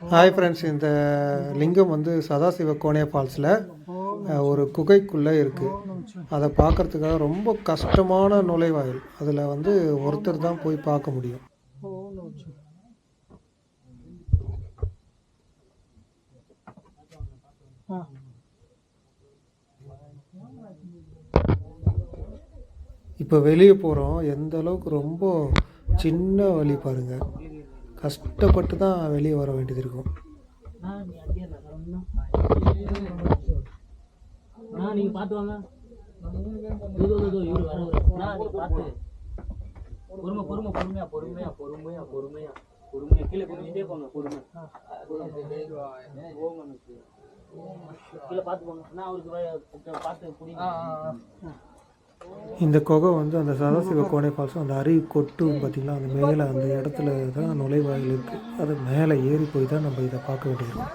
Hi friends இந்த லிங்கம் வந்து சதாசிவ கோனே ஃபால்ஸில் ஒரு குகைக்குள்ளே இருக்குது அதை பார்க்கறதுக்காக ரொம்ப கஷ்டமான நுழைவாயில். அதில் வந்து ஒருத்தர் தான் போய் பார்க்க முடியும். இப்போ வெளியே போகிறோம் எந்த அளவுக்கு ரொம்ப சின்ன வழி பாருங்கள் கஷ்டப்பட்டு தான் வெளியே வர வேண்டியது இருக்கும். ஆ நீங்க பாத்து வாங்க இதோ இதோ இவரு வர நான் நீங்க பாத்து பொறுமை பொறுமை பொறுமையா பொறுமையா பொறுமையா. பொறுமையா பொறுமையா கீழே குனிஞ்சிட்டே போங்க. பொறுமை கீழே பாத்து போங்க. நான் அவருக்கு பாத்து புரியுங்க இந்த குகை வந்து அந்த சதாசிவ கோணை ஃபால்ஸும் அந்த அருவி கொட்டும் பார்த்திங்களா அந்த மேலே அந்த இடத்துல தான் நுழைவாயில் இருக்குது அது மேலே ஏறி போய் தான் நம்ம இதை பார்க்க வேண்டியிருக்கோம்.